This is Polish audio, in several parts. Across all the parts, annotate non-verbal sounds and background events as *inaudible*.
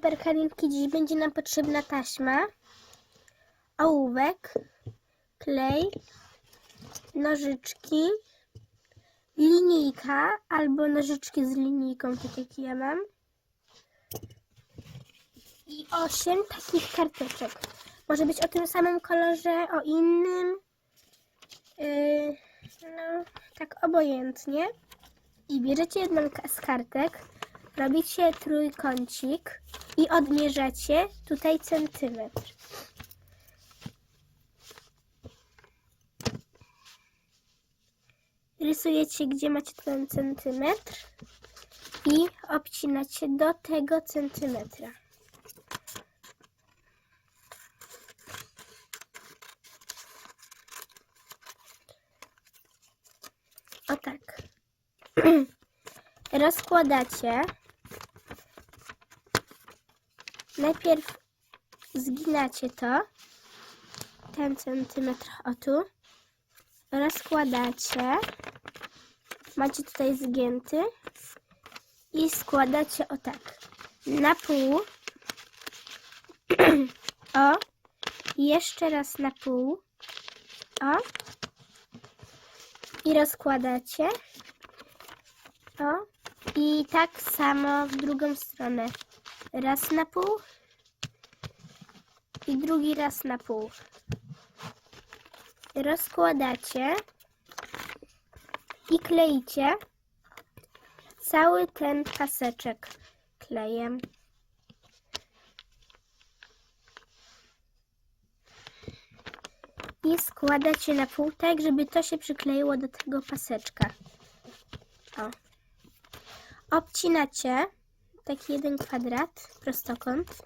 perkalinki dziś będzie nam potrzebna taśma, ołówek, klej, nożyczki, linijka albo nożyczki z linijką, tak jak ja mam. I osiem takich karteczek. Może być o tym samym kolorze, o innym. Yy, no, tak obojętnie. I bierzecie jedną z kartek, robicie trójkącik i odmierzacie tutaj centymetr. Rysujecie, gdzie macie ten centymetr i obcinacie do tego centymetra. O tak. *clears throat* Rozkładacie. Najpierw zginacie to. Ten centymetr o tu. Rozkładacie. Macie tutaj zgięty. I składacie o tak. Na pół. *clears throat* o. Jeszcze raz na pół. O. I rozkładacie. O. I tak samo w drugą stronę. Raz na pół. I drugi raz na pół. Rozkładacie. I kleicie cały ten paseczek klejem. I składacie na pół tak, żeby to się przykleiło do tego paseczka. O. Obcinacie taki jeden kwadrat, prostokąt,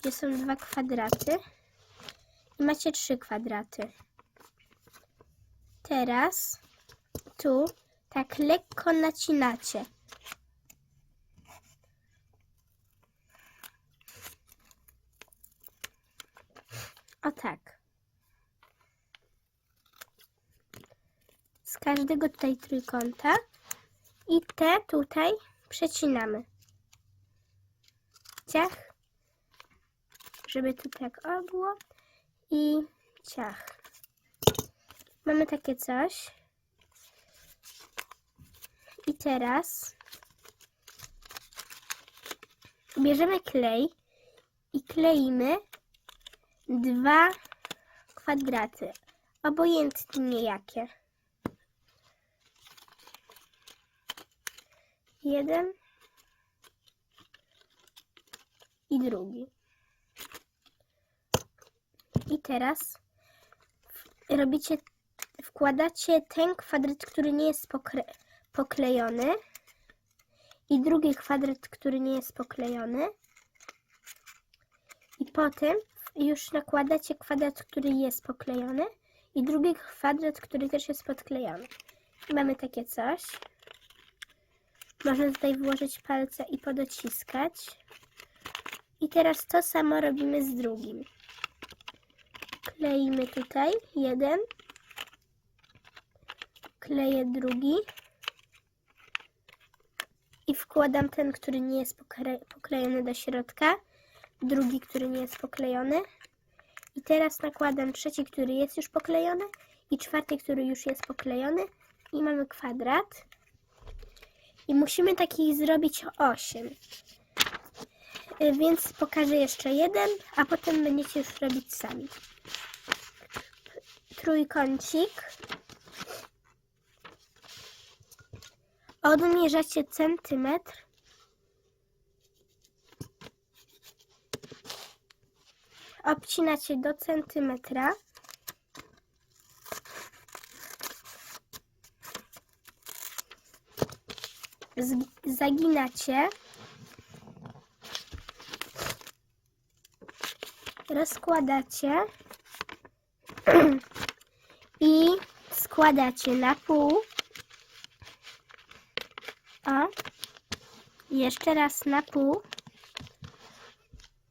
gdzie są dwa kwadraty i macie trzy kwadraty. Teraz tu tak lekko nacinacie. O tak. Z każdego tutaj trójkąta i te tutaj przecinamy. Ciach, żeby tu tak o było i ciach. Mamy takie coś. I teraz bierzemy klej i kleimy dwa kwadraty, obojętnie jakie. Jeden i drugi. I teraz robicie, wkładacie ten kwadrat, który nie jest pokre, poklejony i drugi kwadrat, który nie jest poklejony. I potem już nakładacie kwadrat, który jest poklejony i drugi kwadrat, który też jest podklejony. I mamy takie coś. Można tutaj włożyć palce i podociskać. I teraz to samo robimy z drugim. Kleimy tutaj jeden. Kleję drugi. I wkładam ten, który nie jest poklejony do środka. Drugi, który nie jest poklejony. I teraz nakładam trzeci, który jest już poklejony. I czwarty, który już jest poklejony. I mamy kwadrat. I musimy takich zrobić 8. Więc pokażę jeszcze jeden, a potem będziecie już robić sami. Trójkącik. Odmierzacie centymetr. Obcinacie do centymetra. Zaginacie. Rozkładacie. *clears throat* I składacie na pół. O. Jeszcze raz na pół.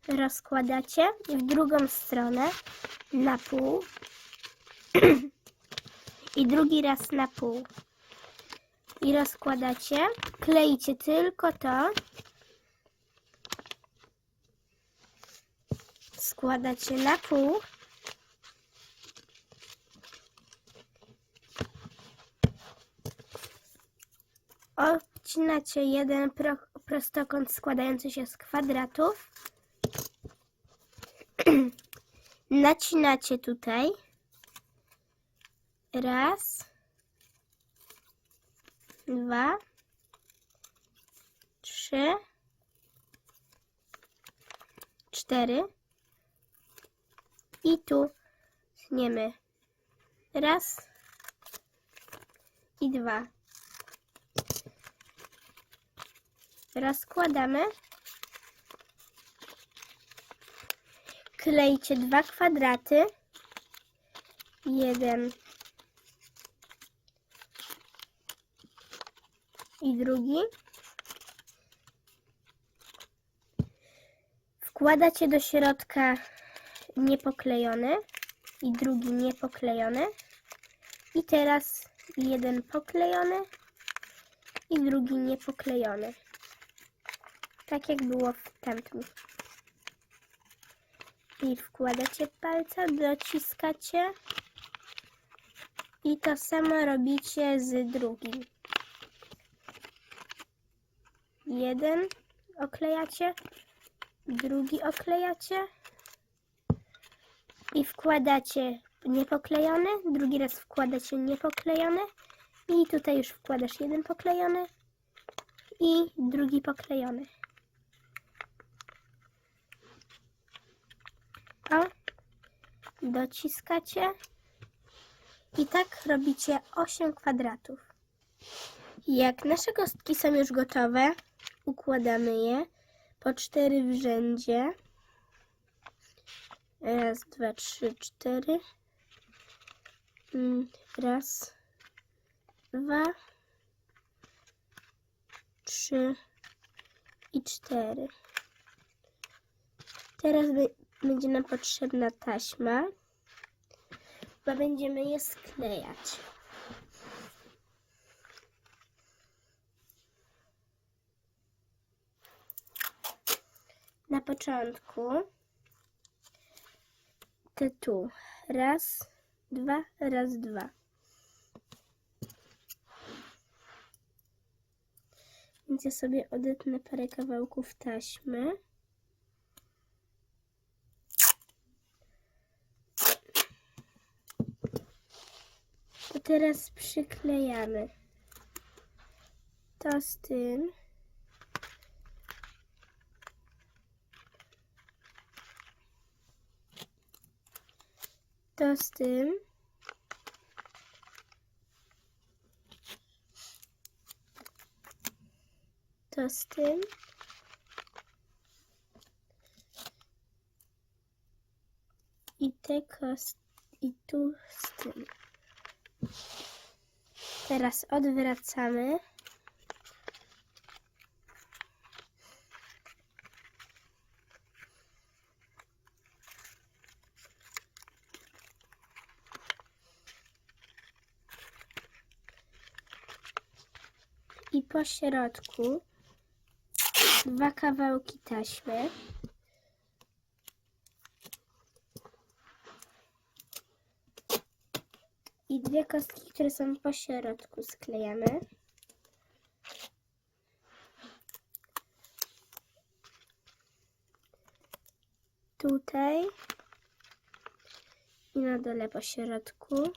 Rozkładacie i w drugą stronę na pół. *clears throat* I drugi raz na pół. I rozkładacie. Kleicie tylko to. Składacie na pół. Odcinacie jeden pro, prostokąt składający się z kwadratów. *clears throat* Nacinacie tutaj. Raz. Dwa. Trzy. Cztery. I tu tniemy. Raz. I dwa. Rozkładamy. Klejcie dwa kwadraty. Jeden i drugi. Wkładacie do środka niepoklejony i drugi niepoklejony. I teraz jeden poklejony i drugi niepoklejony. Tak jak było w tamtym. I wkładacie palca, dociskacie. I to samo robicie z drugim. Jeden oklejacie, drugi oklejacie i wkładacie niepoklejony, drugi raz wkładacie niepoklejony i tutaj już wkładasz jeden poklejony i drugi poklejony. O, dociskacie i tak robicie 8 kwadratów. Jak nasze kostki są już gotowe, układamy je po cztery w rzędzie. Raz, dwa, trzy, cztery. Mm, Raz, dwa, trzy i cztery. Teraz będzie nam potrzebna taśma, bo będziemy je sklejać. Na początku tytuł raz, dwa, raz, dwa. Więc ja sobie odetnę parę kawałków taśmy. To teraz przyklejamy to z tym. To z tym. To z tym. I te kost... I tu z tym. Teraz odwracamy. I po środku dwa kawałki taśmy. I dwie kostki, które są po środku sklejamy. Tutaj i na dole po środku.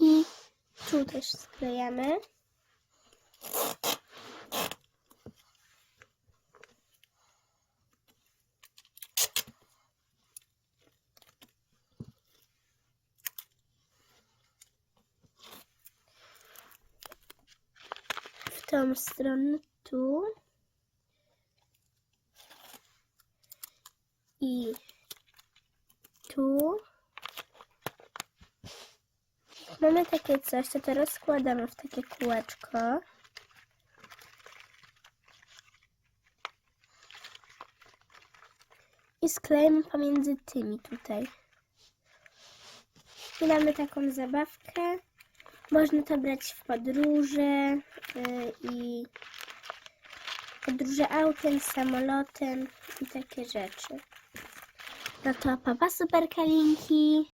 I tu też sklejamy. w tą stronę tu i tu. Mamy takie coś, to to rozkładamy w takie kółeczko. I sklejemy pomiędzy tymi tutaj. I mamy taką zabawkę. Można to brać w podróże y, i podróże autem, samolotem i takie rzeczy. No to papa superkalinki.